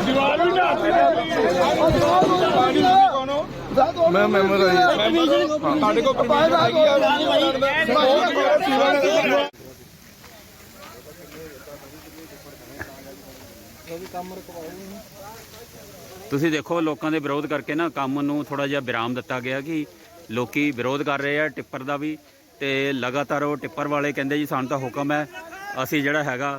ਦੀਵਾਰ ਵੀ ਢਾਤੇ ਮੈਂ ਮੈਂਬਰ ਆ ਸਾਡੇ ਕੋਲ ਪਰਮਿਸ਼ਨ ਹੈਗੀ ਆ ਤੁਸੀਂ ਦੇਖੋ ਲੋਕਾਂ ਦੇ ਵਿਰੋਧ ਕਰਕੇ ਨਾ ਕੰਮ ਨੂੰ ਥੋੜਾ ਜਿਹਾ ਵਿਰਾਮ ਦਿੱਤਾ ਗਿਆ ਕਿ ਲੋਕੀ ਵਿਰੋਧ ਕਰ ਰਹੇ ਆ ਟਿੱਪਰ ਦਾ ਵੀ ਤੇ ਲਗਾਤਾਰ ਉਹ ਟਿੱਪਰ ਵਾਲੇ ਕਹਿੰਦੇ ਜੀ ਸਾਨੂੰ ਤਾਂ ਹੁਕਮ ਹੈ ਅਸੀਂ ਜਿਹੜਾ ਹੈਗਾ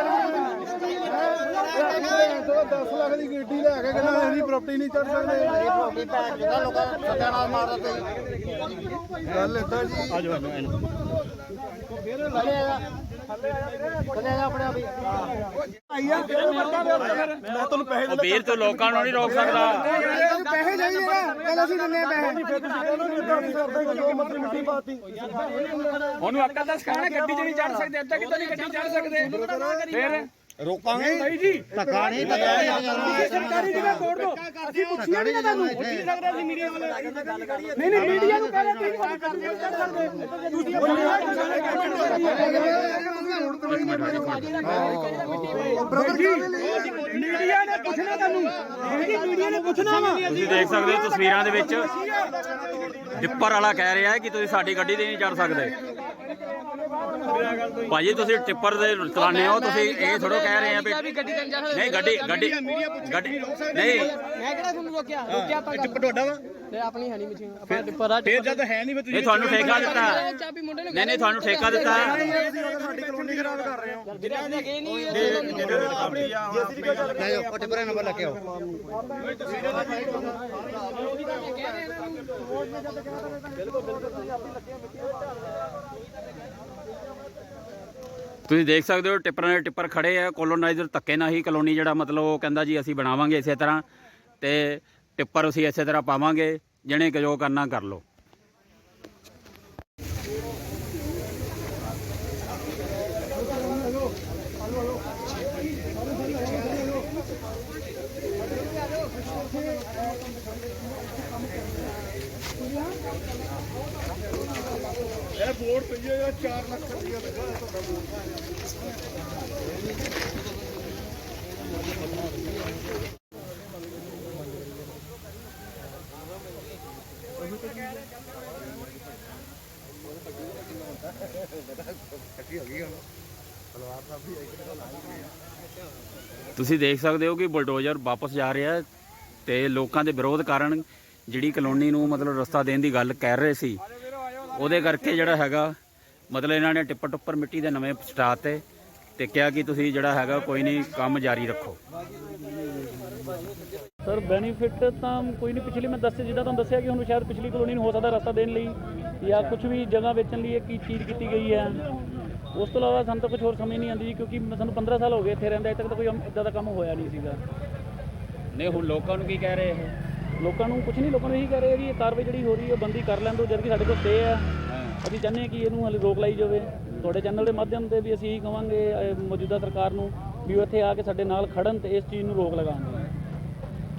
10 ਲੱਖ ਦੀ ਗੱਡੀ ਲੈ ਕੇ ਕਹਿੰਦਾ ਇਹਦੀ ਪ੍ਰਾਪਰਟੀ ਨਹੀਂ ਚੜ ਸਕਦੇ ਇਹ ਪ੍ਰਾਪਰਟੀ ਭੈਣ ਜਿਹਦਾ ਲੋਕਾਂ ਸੱਤਿਆਨਾਸ਼ ਮਾਰਦਾ ਤੇ ਗੱਲ ਇਦਾਂ ਜੀ ਆ ਜਾਓ ਇਹਨੂੰ ਥੱਲੇ ਆ ਥੱਲੇ ਆ ਆਪਣੇ ਆਪ ਹੀ ਆਈਆ ਤੇਰੇ ਮਰਦਾ ਮੈਂ ਤੁਹਾਨੂੰ ਪੈਸੇ ਉਹ ਵੀਰ ਤੂੰ ਲੋਕਾਂ ਨੂੰ ਨਹੀਂ ਰੋਕ ਸਕਦਾ। ਪੈਸੇ ਚਾਹੀਦੇ ਨਾ ਕੱਲ ਅਸੀਂ ਦਿੰਨੇ ਪੈਸੇ ਫਿਰ ਜੋ ਉਹਨੂੰ ਅਕਲ ਦਾ ਸਿਖਾਣਾ ਗੱਡੀ 'ਚ ਨਹੀਂ ਚੜ ਸਕਦੇ ਅੱਧਾ ਕਿਤੇ ਨਹੀਂ ਗੱਡੀ ਚੜ ਸਕਦੇ। ਫਿਰ ਰੋਕਾਂਗੇ? ਭਾਈ ਜੀ ਧੱਕਾ ਨਹੀਂ ਧੱਕਾ ਨਹੀਂ। ਸਰਕਾਰੀ ਜਗ੍ਹਾ ਤੋੜ ਦੋ ਅਸੀਂ ਪੁੱਛਿਆ ਨਹੀਂ ਤੁਹਾਨੂੰ ਪੁੱਛ ਨਹੀਂ ਸਕਦੇ ਅਸੀਂ ਮੀਡੀਆ ਵਾਲੇ। ਨਹੀਂ ਨਹੀਂ ਮੀਡੀਆ ਨੂੰ ਕਹਿੰਦੇ ਤੁਸੀਂ ਗੱਡੀ ਨਹੀਂ ਚੜ ਸਕਦੇ। ਤੁਸੀਂ ਮੀਡੀਆ ਨੇ ਪੁੱਛਣਾ ਤੁਹਾਨੂੰ। ਮੀਡੀਆ ਨੇ ਪੁੱਛਣਾ ਵਾ। ਤੁਸੀਂ ਦੇਖ ਸਕਦੇ ਹੋ ਤਸਵੀਰਾਂ ਦੇ ਵਿੱਚ ਟਿੱਪਰ ਵਾਲਾ ਕਹਿ ਰਿਹਾ ਹੈ ਕਿ ਤੁਸੀਂ ਸਾਡੀ ਗੱਡੀ ਤੇ ਨਹੀਂ ਚੜ ਸਕਦੇ। ਭਾਜੀ ਤੁਸੀਂ ਟਿੱਪਰ ਦੇ ਚਲਾਉਂਦੇ ਹੋ ਤੁਸੀਂ ਇਹ ਥੋੜੋ ਕਹਿ ਰਹੇ ਆ ਵੀ ਗੱਡੀ ਨਹੀਂ ਗੱਡੀ ਗੱਡੀ ਗੱਡੀ ਨਹੀਂ ਮੈਂ ਕਿਹੜਾ ਤੁਹਾਨੂੰ ਰੋਕਿਆ? ਰੋਕਿਆ ਆਪਾਂ ਟਿੱਪ ਤੁਹਾਡਾ ਵਾ? ਤੇ ਆਪਣੀ ਹੈ ਨਹੀਂ ਮਸ਼ੀਨ। ਆਪਾਂ ਟਿੱਪਰ ਆ ਫਿਰ ਜਦ ਹੈ ਨਹੀਂ ਫਿਰ ਇਹ ਤੁਹਾਨੂੰ ਠੇਕਾ ਦਿੱਤਾ। ਹੈ। ਚਾਬੀ ਮੁੰਡੇ ਨੂੰ ਨਹੀਂ ਨਹੀਂ ਤੁਹਾਨੂੰ ਠੇਕਾ ਦਿੱਤਾ। ਹੈ। ਸਾਡੀ ਕਲੋਨੀ ਖਰਾਬ ਕਰ ਰਹੇ ਹੋ। ਜਿਹੜਾ ਅੱਗੇ ਨਹੀਂ ਉਹ ਟਿਪਰਾ ਨੰਬਰ ਲੈ ਕੇ ਆਓ ਤੁਸੀਂ ਦੇਖ ਸਕਦੇ ਹੋ ਟਿੱਪਰਾਂ ਦੇ ਟਿੱਪਰ ਖੜੇ ਆ। ਕੋਲੋਨਾਈਜ਼ਰ ਧੱਕੇ ਨਾਲ ਹੀ ਕਲੋਨੀ ਜਿਹੜਾ ਮਤਲਬ ਉਹ ਕਹਿੰਦਾ ਜੀ ਅਸੀਂ ਬਣਾਵਾਂਗੇ ਇਸੇ ਤਰ੍ਹਾਂ। ਤੇ ਟਿੱਪਰ ਅਸੀਂ ਇਸੇ ਤਰ੍ਹਾਂ ਪਾਵਾਂਗੇ, ਜਿਹਨੇ ਕਿ ਜੋ ਕਰਨਾ ਕਰ ਲਓ। ਇਹ ਬੋਰਡ ਪਈ ਹੈ 4 ਲੱਖ ਰੁਪਏ ਲੱਗਾ ਤੁਹਾਡਾ ਬੋਰਡ ਤੁਸੀਂ ਦੇਖ ਸਕਦੇ ਹੋ ਕਿ ਬੁਲਡੋਜ਼ਰ ਵਾਪਸ ਜਾ ਰਿਹਾ ਹੈ ਤੇ ਲੋਕਾਂ ਦੇ ਵਿਰੋਧ ਕਾਰਨ ਜਿਹੜੀ ਕਲੋਨੀ ਨੂੰ ਮਤਲਬ ਰਸਤਾ ਦੇਣ ਦੀ ਗੱਲ ਕਹਿ ਰਹੇ ਸੀ, ਉਹਦੇ ਕਰਕੇ ਜਿਹੜਾ ਹੈਗਾ, ਮਤਲਬ ਇਹਨਾਂ ਨੇ ਟਿੱਪਰ ਟੁੱਪਰ ਮਿੱਟੀ ਦੇ ਨਵੇਂ ਸਟਾਤੇ ਤੇ ਕਿਹਾ ਕਿ ਤੁਸੀਂ ਜਿਹੜਾ ਹੈਗਾ ਕੋਈ ਨਹੀਂ ਕੰਮ ਜਾਰੀ ਰੱਖੋ। ਸਰ ਬੈਨੀਫਿਟ ਤਾਂ ਕੋਈ ਨਹੀਂ ਪਿਛਲੀ ਮੈਂ ਦੱਸਿਆ ਜਿੱਦਾਂ ਤੁਹਾਨੂੰ ਦੱਸਿਆ ਕਿ ਹੁਣ ਸ਼ਾਇਦ ਪਿਛਲੀ ਕਲੋਨੀ ਨੂੰ ਹੋ ਸਕਦਾ ਰਸਤਾ ਦੇਣ ਲਈ ਜਾਂ ਕੁਝ ਵੀ ਜਗ੍ਹਾ ਵੇਚਣ ਲਈ ਇਹ ਕੀ ਚੀਜ਼ ਕੀਤੀ ਗਈ ਹੈ। ਉਸ ਤੋਂ ਇਲਾਵਾ ਸਾਨੂੰ ਤਾਂ ਕੁਝ ਹੋਰ ਸਮਝ ਨਹੀਂ ਆਉਂਦੀ ਜੀ ਕਿਉਂਕਿ ਮੈਂ- ਸਾਨੂੰ 15 ਸਾਲ ਹੋ ਗਏ ਇੱਥੇ ਰਹਿੰਦੇ ਅਜੇ ਤੱਕ ਤਾਂ ਕੋਈ ਇਦਾਂ ਦਾ ਕੰਮ ਹੋਇਆ ਨਹੀਂ ਸੀਗਾ। ਨਹੀਂ ਹੁਣ ਲੋਕਾਂ ਨੂੰ ਕੀ ਕਹਿ ਰਹੇ ਇਹ? ਲੋਕਾਂ ਨੂੰ ਕੁਝ ਨਹੀਂ ਲੋਕਾਂ ਨੂੰ ਇਹੀ ਕਹਿ ਰਹੇ ਆ ਕਿ ਇਹ ਕਾਰਵਾਈ ਜਿਹੜੀ ਹੋ ਰਹੀ ਹੈ ਬੰਦੀ ਕਰ ਲੈਣ ਦਿਓ ਜਦ ਕਿ ਸਾਡੇ ਕੋਲ ਸਟੇ ਆ ਅਸੀਂ ਚਾਹੁੰਦੇ ਹਾਂ ਕਿ ਇਹਨੂੰ ਹਲੇ ਰੋਕ ਲਾਈ ਜਾਵੇ। ਤੁਹਾਡੇ ਚੈਨਲ ਦੇ ਮਾਧਿਅਮ ਤੇ ਵੀ ਅਸੀਂ ਇਹੀ ਕਵਾਂਗੇ ਅਹ, ਮੌਜੂਦਾ ਸਰਕਾਰ ਨੂੰ ਵੀ ਇੱਥੇ ਆ ਕੇ ਸਾਡੇ ਨਾਲ ਖੜਨ ਤੇ ਇਸ ਚੀਜ਼ ਨੂੰ ਰੋਕ ਲਗਾਉਣ।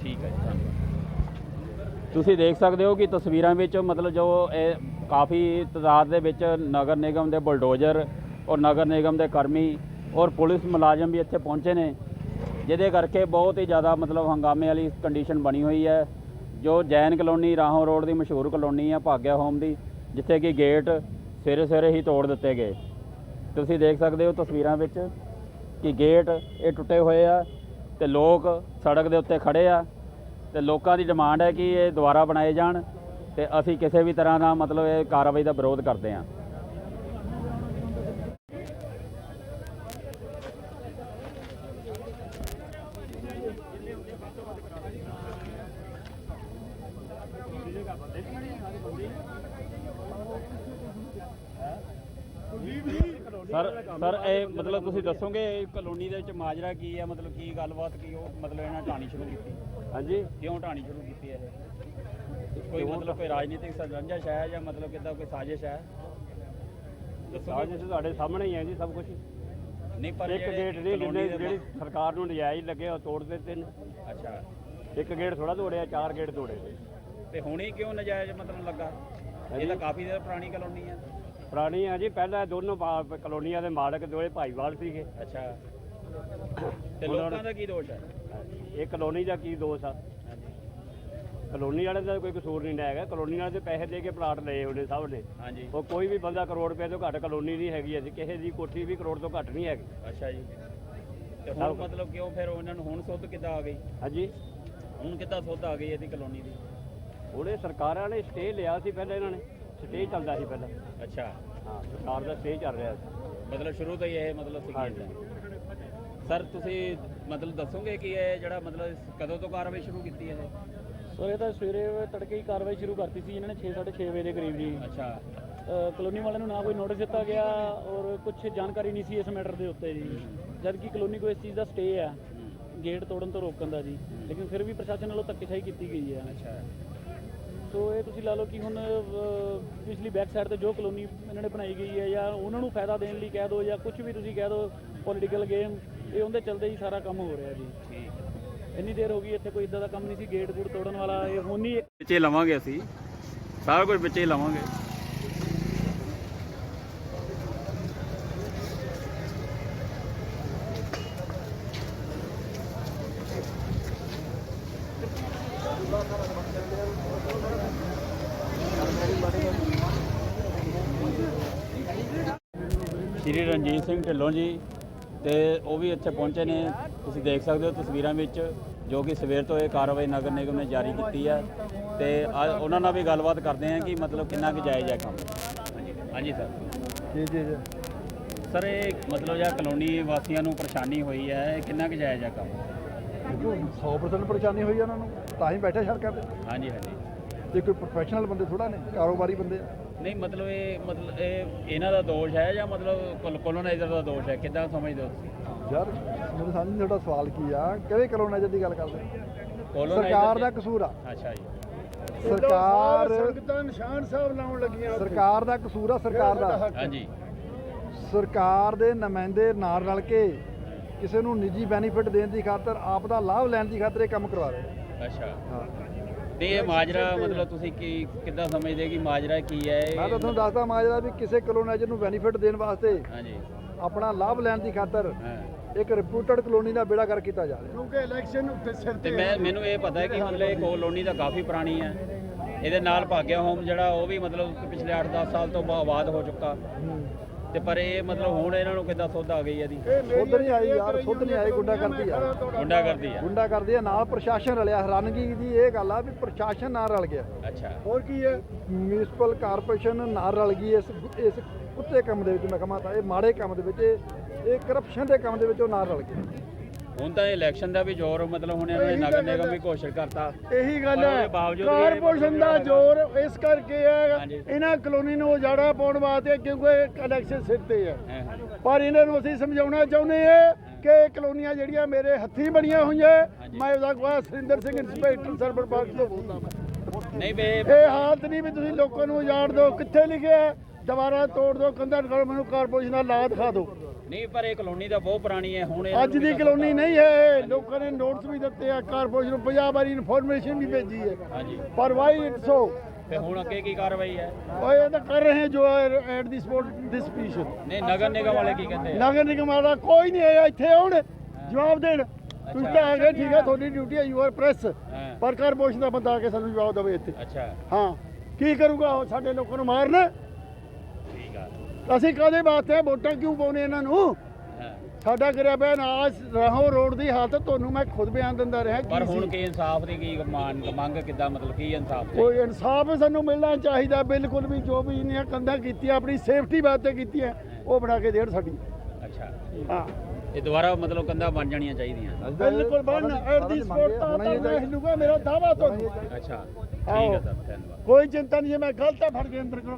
ਠੀਕ ਹੈ ਜੀ, ਧੰਨਵਾਦ। ਤੁਸੀਂ ਦੇਖ ਸਕਦੇ ਹੋ ਕਿ ਤਸਵੀਰਾਂ ਵਿੱਚ ਮਤਲਬ ਜੋ ਇਹ ਕਾਫੀ ਤਦਾਦ ਦੇ ਵਿੱਚ ਨਗਰ ਨਿਗਮ ਦੇ ਬਲਡੋਜਰ ਔਰ ਨਗਰ ਨਿਗਮ ਦੇ ਕਰਮੀ ਔਰ ਪੁਲਿਸ ਮੁਲਾਜ਼ਮ ਵੀ ਇੱਥੇ ਪਹੁੰਚੇ ਨੇ, ਜਿਹਦੇ ਕਰਕੇ ਬਹੁਤ ਹੀ ਜ਼ਿਆਦਾ ਮਤਲਬ ਹੰਗਾਮੇ ਵਾਲੀ ਕੰਡੀਸ਼ਨ ਬਣੀ ਹੋਈ ਹੈ। ਜੋ ਜੈਨ ਕਲੋਨੀ, ਰਾਹੋਂ ਰੋਡ ਦੀ ਮਸ਼ਹੂਰ ਕਲੋਨੀ ਹੈ ਭਾਗਿਆ ਹੋਮ ਦੀ, ਜਿੱਥੇ ਕਿ ਗੇਟ ਸਵੇਰੇ ਸਵੇਰੇ ਹੀ ਤੋੜ ਦਿੱਤੇ ਗਏ। ਤੁਸੀਂ ਦੇਖ ਸਕਦੇ ਹੋ ਤਸਵੀਰਾਂ ਵਿੱਚ ਕਿ ਗੇਟ ਇਹ ਟੁੱਟੇ ਹੋਏ ਆ। ਤੇ ਲੋਕ ਸੜਕ ਦੇ ਉੱਤੇ ਖੜੇ ਆ ਤੇ ਲੋਕਾਂ ਦੀ ਡਿਮਾਂਡ ਹੈ ਕਿ ਇਹ ਦੁਬਾਰਾ ਬਣਾਏ ਜਾਣ ਤੇ ਅਸੀਂ ਕਿਸੇ ਵੀ ਤਰ੍ਹਾਂ ਦਾ ਮਤਲਬ ਇਹ ਕਾਰਵਾਈ ਦਾ ਵਿਰੋਧ ਕਰਦੇ ਹਾਂ। ਸਰ ਸਰ ਇਹ ਮਤਲਬ ਤੁਸੀਂ ਦੱਸੋਗੇ ਇਹ ਕਲੋਨੀ ਦੇ ਵਿੱਚ ਮਾਜਰਾ ਕੀ ਹੈ? ਮਤਲਬ ਕੀ ਗੱਲਬਾਤ ਕੀ ਉਹ ਮਤਲਬ ਇਹਨਾਂ ਢਾਣੀ ਸ਼ੁਰੂ ਕੀਤੀ? ਹਾਂਜੀ। ਕਿਉਂ ਢਾਣੀ ਸ਼ੁਰੂ ਕੀਤੀ ਹੈ ਇਹ? ਕੋਈ ਮਤਲਬ ਕੋਈ ਰਾਜਨੀਤਿਕ ਸਰੰਜਸ਼ ਹੈ ਜਾਂ ਮਤਲਬ ਕਿੱਦਾਂ ਕੋਈ ਸਾਜ਼ਿਸ਼ ਹੈ? ਸਾਜ਼ਿਸ਼ ਤੁਹਾਡੇ ਸਾਹਮਣੇ ਹੀ ਹੈ ਜੀ ਸਭ ਕੁਝ ਨਹੀਂ ਪਰ ਇੱਕ ਗੇਟ ਨਹੀਂ ਜਿੰਨੇ ਜਿਹੜੀ ਸਰਕਾਰ ਨੂੰ ਨਜਾਇਜ਼ ਲੱਗੇ ਉਹ ਤੋੜ ਦਿੱਤੇ ਨੇ ਅੱਛਾ। ਇੱਕ ਗੇਟ ਥੋੜਾ ਤੋੜਿਆ ਚਾਰ ਗੇਟ ਤੋੜੇ। ਤੇ ਹੁਣ ਕਿਉਂ ਨਜਾਇਜ਼ ਮਤਲਬ ਲੱਗਾ? ਇਹ ਤਾਂ ਕਾਫੀ ਦੇਰ ਪੁਰਾਣੀ ਕਲੋਨੀ ਹੈ। ਪੁਰਾਣੀ ਆ ਜੀ ਪਹਿਲਾਂ ਦੋਨੋਂ ਪਾ- ਕਲੋਨੀਆਂ ਦੇ ਮਾਲਕ ਦੋਏ ਭਾਈਵਾਲ ਸੀਗੇ। ਅੱਛਾ। ਤੇ ਲੋਕਾਂ ਦਾ ਕੀ ਦੋਸ਼ ਹੈ ਇਹ ਕਲੋਨੀ ਦਾ ਕੀ ਦੋਸ਼ ਆ? ਕਲੋਨੀ ਵਾਲੇ ਦਾ ਕੋਈ ਕਸੂਰ ਨਹੀਂ ਹੈਗਾ। ਕਲੋਨੀ ਵਾਲੇ ਦੇ ਪੈਸੇ ਦੇ ਕੇ ਪਲਾਟ ਲਏ ਉਹਨੇ ਸਭ ਨੇ। ਹਾਂਜੀ। ਉਹ ਕੋਈ ਵੀ ਬੰਦਾ ਕਰੋੜ ਰੁਪਏ ਤੋਂ ਘੱਟ ਕਲੋਨੀ ਨਹੀਂ ਹੈਗੀ ਅਸੀਂ ਕਿਸੇ ਦੀ ਕੋਠੀ ਵੀ ਕਰੋੜ ਤੋਂ ਘੱਟ ਨਹੀਂ ਹੈਗੀ। ਅੱਛਾ ਜੀ। ਤੇ ਹੁਣ ਮਤਲਬ ਕਿਉਂ ਫਿਰ ਉਹਨਾਂ ਨੂੰ ਹੁਣ ਸੁੱਧ ਕਿੱਦਾਂ ਆ ਗਈ? ਹਾਂਜੀ। ਹੁਣ ਕਿੱਦਾਂ ਸੁੱਧ ਆ ਗਈ ਇਹਦੀ ਕਲੋਨੀ ਦੀ? ਉਹਨੇ ਸਰਕਾਰਾਂ ਨੇ ਸਟੇ ਲਿਆ ਸੀ ਪਹਿਲਾਂ ਇਹਨਾਂ ਨੇ। ਸਟੇ ਚੱਲਦਾ ਸੀ ਪਹਿਲਾਂ। ਅੱਛਾ। ਹਾਂ ਸਰਕਾਰ ਦਾ ਸਟੇ ਚੱਲ ਰਿਹਾ ਸੀ। ਮਤਲਬ ਸ਼ੁਰੂ ਤੋਂ ਹੀ ਇਹ ਮਤਲਬ ਸੀ ਹਾਂਜੀ। ਸਰ ਤੁਸੀਂ ਮਤਲਬ ਦੱਸੋਗੇ ਕਿ ਇਹ ਜਿਹੜਾ ਮਤਲਬ ਇਸ- ਕਦੋਂ ਤੋਂ ਕਾਰਵਾਈ ਸ਼ੁਰੂ ਕੀਤੀ ਹੈ ਸਰ ਇਹ ਤਾਂ ਸਵੇਰੇ ਤੜਕੇ ਹੀ ਕਾਰਵਾਈ ਸ਼ੁਰੂ ਕਰਤੀ ਸੀ। ਇਹਨਾਂ ਨੇ 6:30 ਵਜੇ ਦੇ ਕਰੀਬ ਜੀ। ਅੱਛਾ। ਅ, ਕਲੋਨੀ ਵਾਲਿਆਂ ਨੂੰ ਨਾ ਕੋਈ ਨੋਟਿਸ ਦਿੱਤਾ ਗਿਆ ਔਰ ਕੁਝ ਜਾਣਕਾਰੀ ਨਹੀਂ ਸੀ ਇਸ ਮੈਟਰ ਦੇ ਉੱਤੇ ਜੀ। ਜਦ ਕਿ ਕਲੋਨੀ ਕੋਈ ਇਸ ਚੀਜ਼ ਦਾ ਸਟੇ ਆ ਗੇਟ ਤੋੜਨ ਤੋਂ ਰੋਕਣ ਦਾ ਜੀ। ਲੇਕਿਨ ਫਿਰ ਵੀ ਪ੍ਰਸ਼ਾਸਨ ਵੱਲੋਂ ਧੱਕੇਸ਼ਾਹੀ ਕੀਤੀ ਗਈ ਹੈ ਅੱਛਾ। ਸੋ ਇਹ ਤੁਸੀਂ ਲਾ ਲਓ ਕਿ ਹੁਣ ਪਿਛਲੀ ਬੈਕ ਸਾਈਡ ਤੇ ਜੋ ਕਲੋਨੀ ਇਹਨਾਂ ਨੇ ਬਣਾਈ ਗਈ ਹੈ ਜਾਂ ਉਹਨਾਂ ਨੂੰ ਫਾਇਦਾ ਦੇਣ ਲਈ ਕਹਿ ਦਿਓ ਜਾਂ ਕੁਝ ਵੀ ਤੁਸੀਂ ਕਹਿ ਦਿਓ ਪੋਲੀਟੀਕਲ ਗੇਮ ਇਹ ਉਹਦੇ ਚੱਲਦੇ ਹੀ ਸਾਰਾ ਕੰਮ ਹੋ ਰਿਹਾ ਜੀ। ਠੀਕ। ਇੰਨੀ ਦੇਰ ਹੋ ਗਈ ਇੱਥੇ ਕੋਈ ਇਦਾਂ ਦਾ ਕੰਮ ਨਹੀਂ ਸੀ ਗੇਟ ਗੂਟ ਤੋੜਨ ਵਾਲਾ ਇਹ ਹੁਣ ਹੀ ਵਿੱਚੇ ਲਵਾਂਗੇ ਅਸੀਂ। ਸਾਰਾ ਕੁਝ ਵਿੱਚੇ ਲਵਾਂਗੇ। ਸ਼੍ਰੀ ਰਣਜੀਤ ਸਿੰਘ ਢਿੱਲੋਂ ਜੀ ਤੇ ਉਹ ਵੀ ਇੱਥੇ ਪਹੁੰਚੇ ਨੇ। ਤੁਸੀਂ ਦੇਖ ਸਕਦੇ ਹੋ ਤਸਵੀਰਾਂ ਵਿੱਚ ਜੋ ਕਿ ਸਵੇਰ ਤੋਂ ਇਹ ਕਾਰਵਾਈ ਨਗਰ ਨਿਗਮ ਨੇ ਜਾਰੀ ਕੀਤੀ ਹੈ ਤੇ ਅੱਜ ਉਹਨਾਂ ਨਾਲ ਵੀ ਗੱਲਬਾਤ ਕਰਦੇ ਹਾਂ ਕਿ ਮਤਲਬ ਕਿੰਨਾ ਕੁ ਜਾਇਜ਼ ਹੈ ਕੰਮ। ਹਾਂਜੀ ਸਰ। ਜੀ ਜੀ ਜੀ। ਸਰ ਇਹ ਮਤਲਬ ਜਾਂ ਕਲੋਨੀ ਵਾਸੀਆਂ ਨੂੰ ਪਰੇਸ਼ਾਨੀ ਹੋਈ ਹੈ ਇਹ ਕਿੰਨਾ ਕੁ ਜਾਇਜ਼ ਹੈ ਕੰਮ? 100% ਪਰੇਸ਼ਾਨੀ ਹੋਈ ਉਹਨਾਂ ਨੂੰ ਤਾਂ ਹੀ ਬੈਠੇ ਸੜਕਾਂ ਤੇ। ਹਾਂਜੀ ਹਾਂਜੀ। ਇਹ ਕੋਈ ਪ੍ਰੋਫੈਸ਼ਨਲ ਬੰਦੇ ਥੋੜਾ ਨੇ ਕਾਰੋਬਾਰੀ ਬੰਦੇ ਆ। ਨਹੀਂ ਮਤਲਬ ਇਹ ਮਤਲਬ ਇਹ ਇਹਨਾਂ ਦਾ ਦੋਸ਼ ਹੈ ਜਾਂ ਮਤਲਬ ਕੋਲੋਨਾਈਜ਼ਰ ਦਾ ਦੋਸ਼ ਹੈ? ਕਿੱਦਾਂ ਸਮਝਦੇ ਹੋ ਤੁਸੀਂ? ਯਾਰ ਮੈਨੂੰ ਸਮਝ ਨਹੀਂ ਤੁਹਾਡਾ ਸਵਾਲ ਕੀ ਆ। ਕਿਹੜੇ ਕਲੋਨਾਈਜ਼ਰ ਦੀ ਗੱਲ ਕਰਦੇ? Colonizer ਸਰਕਾਰ ਦਾ ਦੇ- ਕਸੂਰ ਆ। ਅੱਛਾ ਜੀ। ਸਰਕਾਰ ਸੰਗਤਾਂ ਨਿਸ਼ਾਨ ਸਾਹਿਬ ਲਾਉਣ ਲੱਗੀਆਂ ਸਰਕਾਰ ਦਾ ਕਸੂਰ ਆ ਸਰਕਾਰ ਦਾ। ਹਾਂਜੀ। ਸਰਕਾਰ ਦੇ ਨੁਮਾਇੰਦੇ ਨਾਲ ਰਲ ਕੇ ਕਿਸੇ ਨੂੰ ਨਿੱਜੀ ਬੈਨੀਫਿਟ ਦੇਣ ਦੀ ਖਾਤਰ ਆਪ ਦਾ ਲਾਭ ਲੈਣ ਦੀ ਖਾਤਰ ਇਹ ਕੰਮ ਕਰਵਾ ਰਹੇ ਅੱਛਾ। ਹਾਂ। ਤੇ ਇਹ ਮਾਜਰਾ ਮਤਲਬ ਤੁਸੀਂ ਕੀ ਕਿੱਦਾਂ ਸਮਝਦੇ ਕਿ ਮਾਜਰਾ ਕੀ ਹੈ? ਇਹ? ਮੈਂ ਤਾਂ ਤੁਹਾਨੂੰ ਦੱਸਦਾ ਮਾਜਰਾ ਵੀ ਕਿਸੇ ਕਲੋਨਾਈਜ਼ਰ ਨੂੰ ਬੈਨੀਫਿਟ ਦੇਣ ਵਾਸਤੇ ਹਾਂਜੀ। ਆਪਣਾ ਲਾਭ ਲੈਣ ਦੀ ਖਾਤਰ ਇੱਕ ਰਿਪੂਟਡ ਕਲੋਨੀ ਦਾ ਬੇੜਾ ਕਰ ਕੀਤਾ ਜਾ ਰਿਹਾ। ਕਿਉਂਕਿ ਇਲੈਕਸ਼ਨ ਉੱਤੇ ਸਿਰ ਤੇ ਮੈਂ ਮੈਨੂੰ ਇਹ ਪਤਾ ਹੈ ਕਿ ਮਤਲਬ ਇਹ ਕੋਲੋਨੀ ਤਾਂ ਕਾਫੀ ਪੁਰਾਣੀ ਹੈ। ਇਹਦੇ ਨਾਲ ਭਾਗਿਆ ਹੋਮ ਜਿਹੜਾ ਉਹ ਵੀ ਮਤਲਬ ਪਿਛਲੇ 8-10 ਸਾਲ ਤੋਂ ਆਬਾਦ ਹੋ ਚੁੱਕਾ। ਤੇ ਪਰ ਇਹ ਮਤਲਬ ਹੁਣ ਇਹਨਾਂ ਨੂੰ ਕਿੱਦਾਂ ਸੁੱਧ ਆ ਗਈ ਇਹਦੀ ਸੁੱਧ ਨਹੀਂ ਆਈ ਯਾਰ ਸੁੱਧ ਨਹੀਂ ਆਈ ਗੁੰਡਾ ਕਰਦੀ ਆ। ਗੁੰਡਾ ਕਰਦੀ ਆ। ਗੁੰਡਾ ਕਰਦੀ ਆ ਨਾਲ ਪ੍ਰਸ਼ਾਸਨ ਰਲਿਆ। ਹੈਰਾਨਗੀ ਦੀ ਇਹ ਗੱਲ ਆ ਵੀ ਪ੍ਰਸ਼ਾਸਨ ਨਾਲ ਰਲ ਗਿਆ। ਅੱਛਾ। ਹੋਰ ਕੀ ਹੈ? ਮਿਊਨਿਸਪਲ ਕਾਰਪੋਰੇਸ਼ਨ ਨਾਲ ਰਲ ਗਈ ਇਸ ਇਸ ਕੁੱਤੇ ਕੰਮ ਦੇ ਵਿੱਚ ਮੈਂ ਕਹਾਂ ਤਾਂ ਇਹ ਮਾੜੇ ਕੰਮ ਦੇ ਵਿੱਚ ਇਹ- ਇਹ ਕਰਪਸ਼ਨ ਦੇ ਕੰਮ ਦੇ ਵਿੱਚ ਉਹ ਨਾਲ ਰਲ ਗਏ ਹੁਣ ਤਾਂ ਇਲੈਕਸ਼ਨ ਦਾ ਵੀ ਜ਼ੋਰ ਮਤਲਬ ਹੁਣ ਇਹਨਾਂ ਨੇ ਨਗਰ ਨਿਗਮ ਵੀ ਘੋਸ਼ਿਤ ਕਰਤਾ ਇਹੀ ਗੱਲ ਹੈ ਕਾਰਪੋਰੇਸ਼ਨ ਦਾ ਜ਼ੋਰ ਇਸ ਕਰਕੇ ਹੈ। ਇਹਨਾਂ ਕਲੋਨੀ ਨੂੰ ਉਜਾੜਾ ਪਾਉਣ ਵਾਸਤੇ ਕਿਉਂਕਿ ਇਲੈਕਸ਼ਨ ਸਿਰ ਤੇ ਹੈ। ਪਰ ਇਹਨਾਂ ਨੂੰ ਅਸੀਂ ਸਮਝਾਉਣਾ ਚਾਹੁੰਦੇ ਹਾਂ ਕਿ ਕਲੋਨੀਆਂ ਜਿਹੜੀਆਂ ਮੇਰੇ ਹੱਥੀਂ ਬਣੀਆਂ ਹੋਈਆਂ। ਮੈਂ ਉਹਦਾ ਗਵਾਹ ਸੁਰਿੰਦਰ ਸਿੰਘ ਇੰਸਪੈਕਟਰ ਸਰਵਰ ਬਾਗ ਤੋਂ ਬੋਲਦਾ ਮੈਂ ਨਹੀਂ ਬੇ ਇਹ ਹਾਲਤ ਨਹੀਂ ਵੀ ਤੁਸੀਂ ਲੋਕਾਂ ਨੂੰ ਉਜਾੜ ਦਿਓ ਕਿੱਥੇ ਲਿਖਿਆ? ਦੁਬਾਰਾ ਤੋੜ ਦਿਓ ਕੰਧਾਂ ਕਰੋ ਮੈਨੂੰ ਕਾਰਪੋਰੇਸ਼ਨ ਦਾ ਲਾ ਦਿਖਾ ਦਿਓ ਨਹੀਂ ਪਰ ਇਹ ਕਲੋਨੀ ਤਾਂ ਬਹੁਤ ਪੁਰਾਣੀ ਹੈ ਹੁਣ ਅੱਜ ਦੀ ਕਲੋਨੀ? ਨਹੀਂ ਹੈ ਲੋਕਾਂ ਨੇ ਨੋਟਿਸ ਵੀ ਦਿੱਤੇ ਆ ਕਾਰਪੋਰੇਸ਼ਨ ਨੂੰ 50 ਵਾਰੀ ਇਨਫੋਰਮੇਸ਼ਨ ਵੀ ਭੇਜੀ ਹੈ। ਹਾਂਜੀ। ਪਰ ਵਾਈ ਇਟਸ ਸੋ। ਤੇ ਹੁਣ ਅੱਗੇ ਕੀ ਕਾਰਵਾਈ ਹੈ? ਉਹ ਇਹ ਤਾਂ ਕਰ ਰਹੇ ਜੋ ਐਟ ਦੀ ਸਪੋਰਟ ਦਿਸ ਪੀਸ਼ਨ ਨਹੀਂ ਨਗਰ ਨਿਗਮ ਵਾਲੇ ਕੀ ਕਹਿੰਦੇ ਆ? ਨਗਰ ਨਿਗਮ ਵਾਲਾ ਕੋਈ ਨਹੀਂ ਆਇਆ ਇੱਥੇ ਆਉਣ ਜਵਾਬ ਦੇਣ। ਤੁਸੀਂ ਤਾਂ ਆ ਗਏ ਠੀਕ ਹੈ ਤੁਹਾਡੀ ਡਿਊਟੀ ਹੈ ਯੂ ਆਰ ਪ੍ਰੈਸ ਪਰ ਕਾਰਪੋਰੇਸ਼ਨ ਦਾ ਬੰਦਾ ਆ ਕੇ ਸਾਨੂੰ ਜਵਾਬ ਦੇਵੇ ਇੱਥੇ। ਅੱਛਾ। ਹਾਂ ਕੀ ਕਰੂਗਾ ਉਹ ਸਾਡੇ ਲੋਕਾਂ ਨੂੰ ਮਾਰਨ? ਅਸੀਂ ਕਾਦੇ ਵਾਸਤੇ ਵੋਟਾਂ ਕਿਉਂ ਪਾਉਨੇ ਇਹਨਾਂ ਨੂੰ? ਹਾਂ। ਸਾਡਾ ਕਰਿਆ ਪਿਆ ਨਾਸ ਰਾਹੋਂ ਰੋਡ ਦੀ ਹਾਲਤ ਤੁਹਾਨੂੰ ਮੈਂ ਖੁਦ ਬਿਆਨ ਦਿੰਦਾ ਰਿਹਾ ਪਰ ਹੁਣ। ਕੀ ਇਨਸਾਫ ਦੀ ਕੀ ਮੰਗ ਮੰਗ ਕਿੱਦਾਂ ਮਤਲਬ ਕੀ ਇਨਸਾਫ ਦੀ? ਕੋਈ ਇਨਸਾਫ ਸਾਨੂੰ ਮਿਲਣਾ ਚਾਹੀਦਾ ਬਿਲਕੁਲ ਵੀ ਜੋ ਵੀ ਇਹਨੇ ਕੰਧਾਂ ਕੀਤੀਆਂ ਆਪਣੀ ਸੇਫਟੀ ਵਾਸਤੇ ਕੀਤੀਆਂ ਉਹ ਬਣਾ ਕੇ ਦੇਣ ਸਾਡੀ। ਅੱਛਾ। ਹਾਂ। ਇਹ ਦੁਬਾਰਾ ਮਤਲਬ ਕੰਧਾਂ ਬਣ ਜਾਣੀਆਂ ਚਾਹੀਦੀਆਂ। ਬਿਲਕੁਲ ਬਣ ਐਟ ਦੀ ਸਪੋਰਟ ਤਾਂ ਮੈਂ ਹਿੱਲੂਗਾ ਮੇਰਾ ਦਾਵਾ ਤੁਹਾਨੂੰ। ਅੱਛਾ। ਠੀਕ ਹੈ ਸਰ ਧੰਨਵਾਦ। ਕੋਈ ਚਿੰਤਾ ਨਹੀਂ ਮੈਂ ਗਲਤ ਫੜ ਕੇ ਅੰਦਰ ਕਰੋ।